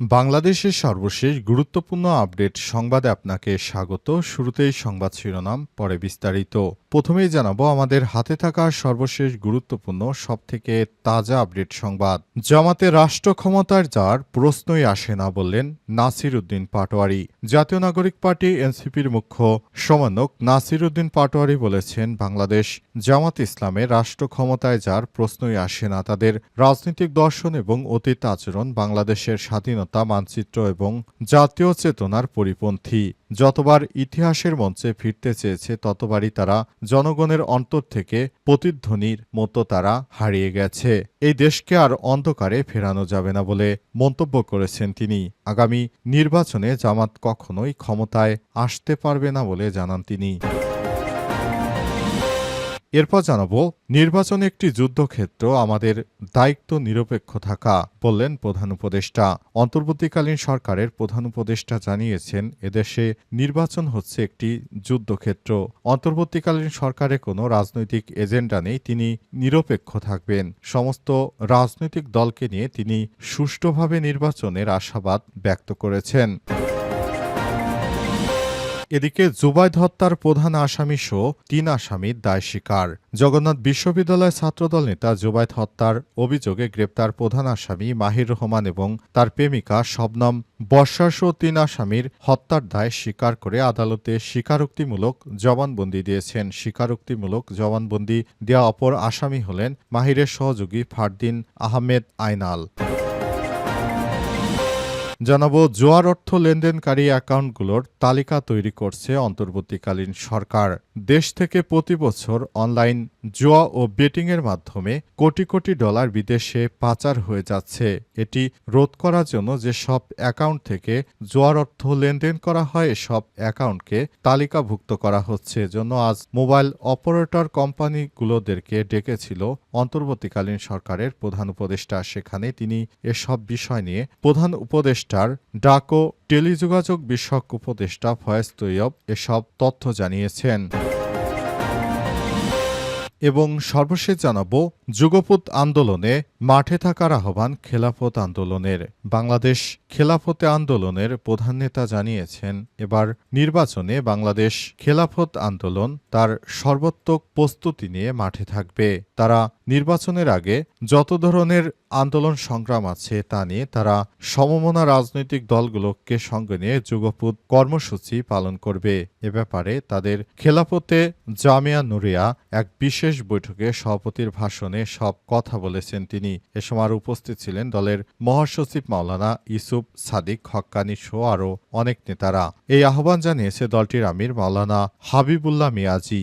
বাংলাদেশের সর্বশেষ গুরুত্বপূর্ণ আপডেট সংবাদে আপনাকে স্বাগত। শুরুতেই সংবাদ শিরোনাম, পরে বিস্তারিত। প্রথমেই জানাব, আমাদের হাতে থাকা সর্বশেষ গুরুত্বপূর্ণ, সবথেকে তাজা আপডেট সংবাদ। জামাতে রাষ্ট্র ক্ষমতার যার প্রশ্নই আসে না বললেন নাসির উদ্দিন পাটোয়ারি। জাতীয় নাগরিক পার্টি এনসিপির মুখ্য সমন্বয়ক নাসির উদ্দিন পাটোয়ারি বলেছেন, বাংলাদেশ জামাত ইসলামে রাষ্ট্র ক্ষমতায় যার প্রশ্নই আসে না। তাদের রাজনৈতিক দর্শন এবং অতীত আচরণ বাংলাদেশের স্বাধীনতা মানচিত্র এবং জাতীয় চেতনার পরিপন্থী। যতবার ইতিহাসের মঞ্চে ফিরতে চেয়েছে, ততবারই তারা জনগণের অন্তর থেকে প্রতিধ্বনির মতো তারা হারিয়ে গেছে। এই দেশকে আর অন্ধকারে ফেরানো যাবে না বলে মন্তব্য করেছেন তিনি। আগামী নির্বাচনে জামাত কখনোই ক্ষমতায় আসতে পারবে না বলে জানান তিনি। এরপর জানাব, নির্বাচন একটি যুদ্ধক্ষেত্র, আমাদের দায়িত্ব নিরপেক্ষ থাকা, বললেন প্রধান উপদেষ্টা। অন্তর্বর্তীকালীন সরকারের প্রধান উপদেষ্টা জানিয়েছেন, এদেশে নির্বাচন হচ্ছে একটি যুদ্ধক্ষেত্র। অন্তর্বর্তীকালীন সরকারে কোনো রাজনৈতিক এজেন্ডা নেই, তিনি নিরপেক্ষ থাকবেন। সমস্ত রাজনৈতিক দলকে নিয়ে তিনি সুষ্ঠুভাবে নির্বাচনের আশাবাদ ব্যক্ত করেছেন। এদিকে জুবাইদ হত্যার প্রধান আসামি সহ তিন আসামির দায় স্বীকার। জগন্নাথ বিশ্ববিদ্যালয় ছাত্রদল নেতা জুবাইদ হত্যার অভিযোগে গ্রেপ্তার প্রধান আসামি মাহির রহমান এবং তার প্রেমিকা শবনম বর্ষাসহ তিন আসামির হত্যার দায় স্বীকার করে আদালতে স্বীকারোক্তিমূলক জবানবন্দি দিয়েছেন। স্বীকারোক্তিমূলক জবানবন্দি দেওয়া অপর আসামি হলেন মাহিরের সহযোগী ফারদিন আহমেদ আইনাল। জানাব, জোয়ার অর্থ লেনদেনকারী অ্যাকাউন্টগুলোর তালিকা তৈরি করছে অন্তর্বর্তীকালীন সরকার। দেশ থেকে প্রতি বছর অনলাইন জোয়া ও বেটিংয়ের মাধ্যমে কোটি কোটি ডলার বিদেশে পাচার হয়ে যাচ্ছে। এটি রোধ করার জন্য যে সব অ্যাকাউন্ট থেকে জোয়ার অর্থ লেনদেন করা হয়, এসব অ্যাকাউন্টকে তালিকাভুক্ত করা হচ্ছে। জন্য আজ মোবাইল অপারেটর কোম্পানিগুলোদেরকে ডেকেছিল অন্তর্বর্তীকালীন সরকারের প্রধান উপদেষ্টা। সেখানে তিনি এসব বিষয় নিয়ে প্রধান উপদেষ্টার ডাকো টেলিযোগাযোগ বিষয়ক উপদেষ্টা ফয়েজ তৈয়ব এসব তথ্য জানিয়েছেন। এবং সর্বশেষ জানাব যুগপুত আন্দোলনে মাঠে থাকার আহ্বান খেলাফত আন্দোলনের। বাংলাদেশ খেলাফতে আন্দোলনের প্রধান নেতা জানিয়েছেন, এবার নির্বাচনে বাংলাদেশ খেলাফত আন্দোলন তার সর্বোত্তক প্রস্তুতি নিয়ে মাঠে থাকবে। তারা নির্বাচনের আগে যত ধরনের আন্দোলন সংগ্রাম আছে তা নিয়ে তারা সমমনা রাজনৈতিক দলগুলোকে সঙ্গে নিয়ে যুগপুত কর্মসূচি পালন করবে। এ ব্যাপারে তাদের খেলাফতে জামিয়া নুরিয়া এক বিশেষ বৈঠকে সভাপতির ভাষণে সব কথা বলেছেন তিনি। এ সময় উপস্থিত ছিলেন দলের মহাসচিব মাওলানা ইসুফ সাদিক, হক্কানি সহ আরও অনেক নেতারা। এই আহ্বান জানিয়েছে দলটির আমির মাওলানা হাবিবুল্লাহ মিয়াজি।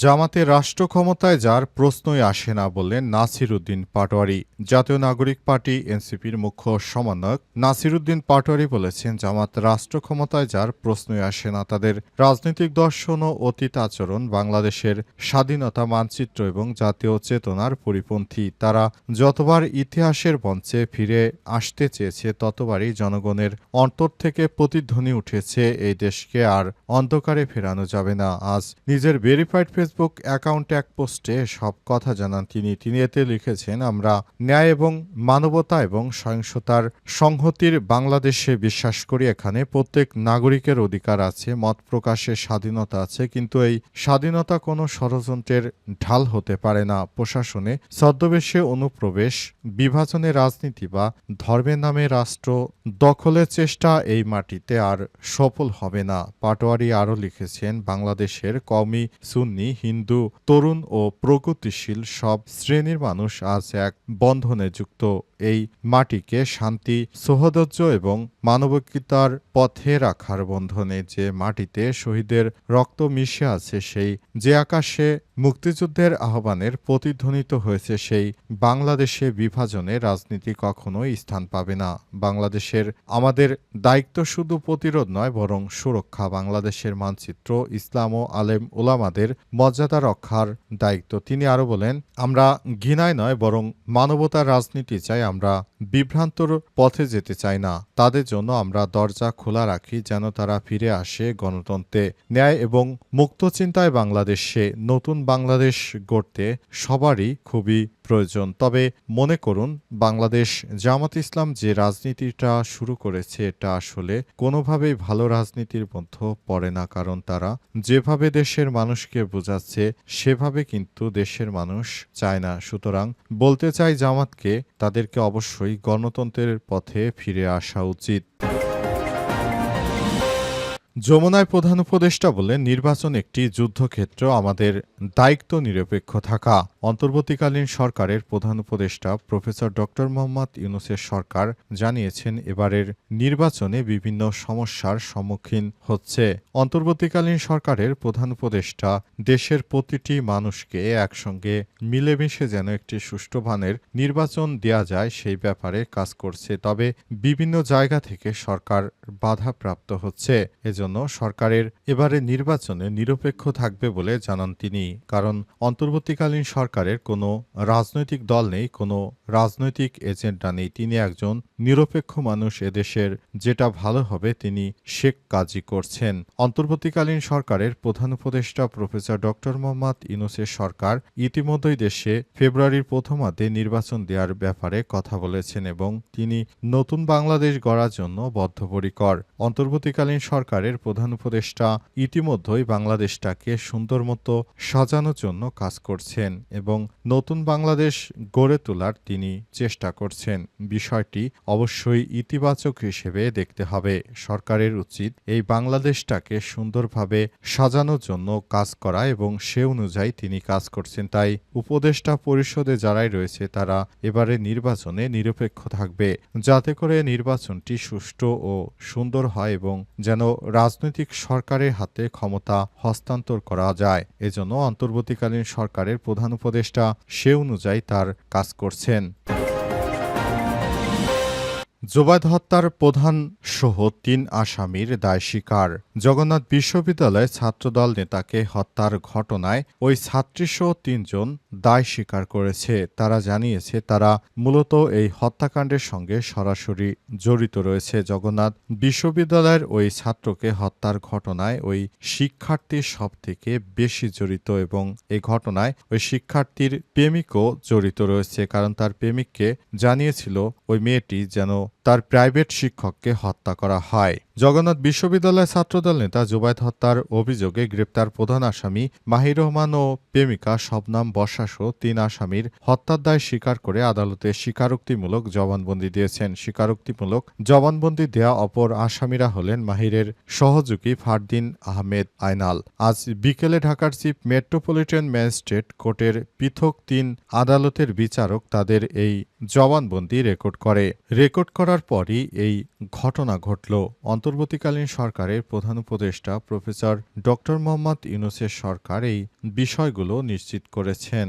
জামাতের রাষ্ট্র ক্ষমতায় যার প্রশ্নই আসে না বললেন নাসির উদ্দিন পাটোয়ারি। জাতীয় নাগরিক পার্টি, এনসিপির মুখ্য সমন্বয়ক নাসির উদ্দিন পাটোয়ারি বলেছেন, জামাত রাষ্ট্র ক্ষমতায় যার প্রশ্নই আসে না তাদের। রাজনৈতিক দর্শন ও অতীত আচরণ, বাংলাদেশের স্বাধীনতা মানচিত্র এবং জাতীয় চেতনার পরিপন্থী। তারা যতবার ইতিহাসের মঞ্চে ফিরে আসতে চেয়েছে, ততবারই জনগণের অন্তর থেকে প্রতিধ্বনি উঠেছে, এই দেশকে আর অন্ধকারে ফেরানো যাবে না। আজ নিজের ভেরিফাইড ফেসবুক অ্যাকাউন্টে এক পোস্টে সব কথা জানান তিনি। তিনি এতে লিখেছেন, আমরা ন্যায় এবং মানবতা এবং সহিংসতার সংহতির বাংলাদেশে বিশ্বাস করি। এখানে প্রত্যেক নাগরিকের অধিকার আছে, মত প্রকাশের স্বাধীনতা আছে, কিন্তু এই স্বাধীনতা কোনো ষড়যন্ত্রের ঢাল হতে পারে না। প্রশাসনে ছদ্মবেশে অনুপ্রবেশ, বিভাজনে রাজনীতি বা ধর্মের নামে রাষ্ট্র দখলের চেষ্টা এই মাটিতে আর সফল হবে না। পাটোয়ারি আরও লিখেছেন, বাংলাদেশের কওমি সুন্নি হিন্দু তরুণ ও প্রগতিশীল সব শ্রেণির মানুষ আজ এক বন্ধনে যুক্ত। এই মাটিকে শান্তি সহোদর্য এবং মানবিকতার পথে রাখার বন্ধনে যে মাটিতে শহীদের রক্ত মিশে আছে সেই যে আকাশে মুক্তিযুদ্ধের আহ্বানের প্রতিধ্বনিত হয়েছে সেই বাংলাদেশে বিভাজনে রাজনীতি কখনোই স্থান পাবে না। বাংলাদেশের আমাদের দায়িত্ব শুধু প্রতিরোধ নয়, বরং সুরক্ষা। বাংলাদেশের মানচিত্র ইসলাম ও আলেম ওলামাদের মর্যাদা রক্ষার দায়িত্ব। তিনি আরও বলেন, আমরা ঘৃণায় নয়, বরং মানবতার রাজনীতি চাই। আমরা বিভ্রান্তর পথে যেতে চাই না। তাদের জন্য আমরা দরজা খোলা রাখি যেন তারা ফিরে আসে গণতন্ত্রে। ন্যায় এবং মুক্ত চিন্তায় বাংলাদেশে নতুন বাংলাদেশ গড়তে সবারই খুবই প্রয়োজন। তবে মনে করুন, বাংলাদেশ জামাত ইসলাম যে রাজনীতিটা শুরু করেছে, এটা আসলে কোনোভাবেই ভালো রাজনীতির মধ্যে পড়ে না। কারণ তারা যেভাবে দেশের মানুষকে বোঝাচ্ছে, সেভাবে কিন্তু দেশের মানুষ চায় না। সুতরাং বলতে চাই জামাতকে, তাদেরকে অবশ্যই গণতন্ত্রের পথে ফিরে আসা উচিত। যমুনায় প্রধান উপদেষ্টা বলেন নির্বাচন একটি যুদ্ধক্ষেত্র, আমাদের দায়িত্ব নিরপেক্ষ থাকা। অন্তর্বর্তীকালীন সরকারের প্রধান উপদেষ্টা প্রফেসর ডক্টর মোহাম্মদ ইউনুসের সরকার জানিয়েছেন, এবারের নির্বাচনে বিভিন্ন সমস্যার সম্মুখীন হচ্ছে। অন্তর্বর্তীকালীন সরকারের প্রধান উপদেষ্টা দেশের প্রতিটি মানুষকে একসঙ্গে মিলেমিশে যেন একটি সুষ্ঠু ভানের নির্বাচন দেয়া যায়, সেই ব্যাপারে কাজ করছে। তবে বিভিন্ন জায়গা থেকে সরকার বাধাপ্রাপ্ত হচ্ছে। এজন্য সরকারের এবারে নির্বাচনে নিরপেক্ষ থাকবে বলে জানান তিনি। কারণ অন্তর্বর্তীকালীন সরকারের কোনো রাজনৈতিক দল নেই, কোনো রাজনৈতিক এজেন্ডা নেই। তিনি একজন নিরপেক্ষ মানুষ, এদেশের যেটা ভালো হবে তিনি শেখ কাজই করছেন। অন্তর্বর্তীকালীন সরকারের প্রধান উপদেষ্টা প্রফেসর ডক্টর মোহাম্মদ ইউনুসের সরকার ইতিমধ্যেই দেশে ফেব্রুয়ারির প্রথমার্ধে নির্বাচন দেওয়ার ব্যাপারে কথা বলেছেন এবং তিনি নতুন বাংলাদেশ গড়ার জন্য বদ্ধপরিকর। অন্তর্বর্তীকালীন সরকারের প্রধান উপদেষ্টা ইতিমধ্যেই বাংলাদেশটাকে সুন্দর মতো সাজানোর জন্য কাজ করছেন এবং নতুন বাংলাদেশ গড়ে তোলার তিনি চেষ্টা করছেন। বিষয়টি অবশ্যই ইতিবাচক হিসেবে দেখতে হবে। সরকারের উচিত এই বাংলাদেশটাকে সুন্দরভাবে সাজানোর জন্য কাজ করা এবং সে অনুযায়ী তিনি কাজ করছেন। তাই উপদেষ্টা পরিষদে যারাই রয়েছে তারা এবারে নির্বাচনে নিরপেক্ষ থাকবে। যাতে করে নির্বাচনটি সুষ্ঠু ও সুন্দর হয় এবং যেন রাজনৈতিক সরকারের হাতে ক্ষমতা হস্তান্তর করা যায়। এজন্য অন্তর্বর্তীকালীন সরকারের প্রধান উপদেষ্টা সে অনুযায়ী তার কাজ করছেন। জোবায়দ হত্যার প্রধান সহ তিন আসামির দায় স্বীকার। জগন্নাথ বিশ্ববিদ্যালয় ছাত্রদল নেতাকে হত্যার ঘটনায় ওই ছাত্রীসহ তিনজন দায় স্বীকার করেছে। তারা জানিয়েছে, তারা মূলত এই হত্যাকাণ্ডের সঙ্গে সরাসরি জড়িত রয়েছে। জগন্নাথ বিশ্ববিদ্যালয়ের ওই ছাত্রকে হত্যার ঘটনায় ওই শিক্ষার্থী সব থেকে বেশি জড়িত এবং এই ঘটনায় ওই শিক্ষার্থীর প্রেমিকও জড়িত রয়েছে। কারণ তার প্রেমিককে জানিয়েছিল ওই মেয়েটি যেন তার প্রাইভেট শিক্ষককে হত্যা করা হয়। জগন্নাথ বিশ্ববিদ্যালয় ছাত্রদল নেতা জুবায়েদ হত্যার অভিযোগে গ্রেপ্তার প্রধান আসামি মাহির রহমান ও প্রেমিকা শবনাম বর্ষাসহ তিন আসামির হত্যার দায় স্বীকার করে আদালতে স্বীকারোক্তিমূলক জবানবন্দি দিয়েছেন। স্বীকারোক্তিমূলক জবানবন্দি দেয়া অপর আসামিরা হলেন মাহিরের সহযোগী ফারদিন আহমেদ আয়নাল। আজ বিকেলে ঢাকার চিফ মেট্রোপলিটন ম্যাজিস্ট্রেট কোর্টের পৃথক তিন আদালতের বিচারক তাদের এই জবানবন্দি রেকর্ড করে। রেকর্ড করার পরই এই ঘটনা ঘটল। অন্তর্বর্তীকালীন সরকারের প্রধান উপদেষ্টা প্রফেসর ড মোহাম্মদ ইউনুসের সরকার এই বিষয়গুলো নিশ্চিত করেছেন।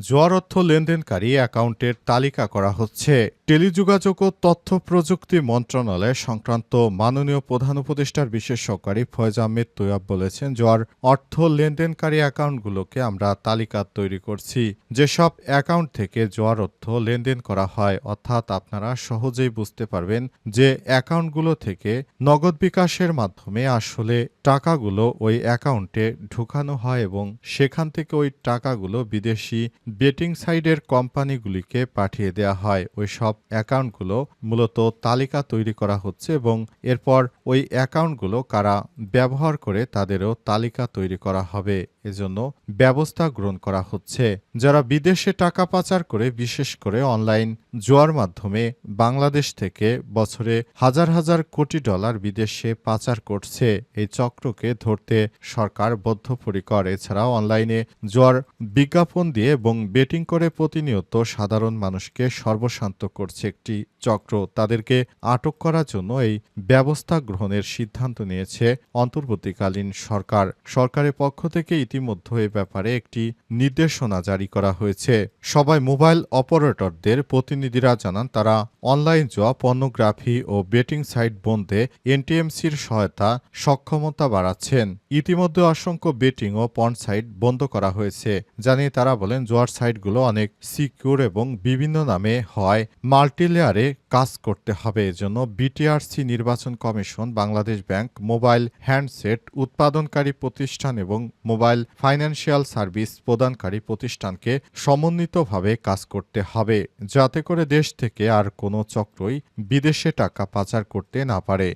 জোয়ার অর্থ লেনদেনকারী অ্যাকাউন্টের তালিকা করা হচ্ছে। টেলিযোগাযোগ ও তথ্য প্রযুক্তি মন্ত্রণালয় সংক্রান্ত মাননীয় প্রধান উপদেষ্টার বিশেষ সহকারী ফয়েজ আহমেদ তৈয়াব বলেছেন জোয়ার অর্থ লেনদেনকারী অ্যাকাউন্টগুলোকে আমরা তালিকা তৈরি করছি। যেসব অ্যাকাউন্ট থেকে জোয়ার অর্থ লেনদেন করা হয়, অর্থাৎ আপনারা সহজেই বুঝতে পারবেন যে অ্যাকাউন্টগুলো থেকে নগদ বিকাশের মাধ্যমে আসলে টাকাগুলো ওই অ্যাকাউন্টে ঢুকানো হয় এবং সেখান থেকে ওই টাকাগুলো বিদেশি বেটিং সাইডের কোম্পানিগুলিকে পাঠিয়ে দেওয়া হয়। ওই সব অ্যাকাউন্টগুলো মূলত তালিকা তৈরি করা হচ্ছে এবং এরপর ওই অ্যাকাউন্টগুলো কারা ব্যবহার করে তাদেরও তালিকা তৈরি করা হবে। এজন্য ব্যবস্থা গ্রহণ করা হচ্ছে। যারা বিদেশে টাকা পাচার করে, বিশেষ করে অনলাইন জোয়ার মাধ্যমে বাংলাদেশ থেকে বছরে হাজার হাজার কোটি ডলার বিদেশে পাচার করছে, এই চক্রকে ধরতে সরকার বদ্ধপরিকর। এছাড়াও অনলাইনে জোয়ার বিজ্ঞাপন দিয়ে এবং বেটিং করে প্রতিনিয়ত সাধারণ মানুষকে সর্বশান্ত করছে একটি চক্র। তাদেরকে আটক করার জন্য এই ব্যবস্থা গ্রহণের সিদ্ধান্ত নিয়েছে অন্তর্বর্তীকালীন সরকার। সরকারের পক্ষ থেকে ইতিমধ্যে এ ব্যাপারে একটি নির্দেশনা জারি করা হয়েছে। সবাই মোবাইল অপারেটরদের প্রতিনিধিরা জানান, তারা অনলাইন জুয়া পর্নোগ্রাফি ও বেটিং সাইট বন্ধে এনটিএমসির সহায়তা, সক্ষমতা বাড়াচ্ছেন। ইতিমধ্যে অসংখ্য বেটিং ও পর্ন সাইট বন্ধ করা হয়েছে। জানিয়ে তারা বলেন, জোয়ার সাইটগুলো অনেক সিকিউর এবং বিভিন্ন নামে হয়। মাল্টিলেয়ারে কাজ করতে হবে এজন্য বিটিআরসি নির্বাচন কমিশন, বাংলাদেশ ব্যাংক, মোবাইল হ্যান্ডসেট, উৎপাদনকারী প্রতিষ্ঠান এবং মোবাইল ফাইন্যান্সিয়াল সার্ভিস প্রদানকারী প্রতিষ্ঠানকে সমন্বিতভাবে কাজ করতে হবে, যাতে করে দেশ থেকে আর কোনো চক্রই বিদেশে টাকা পাচার করতে না পারে।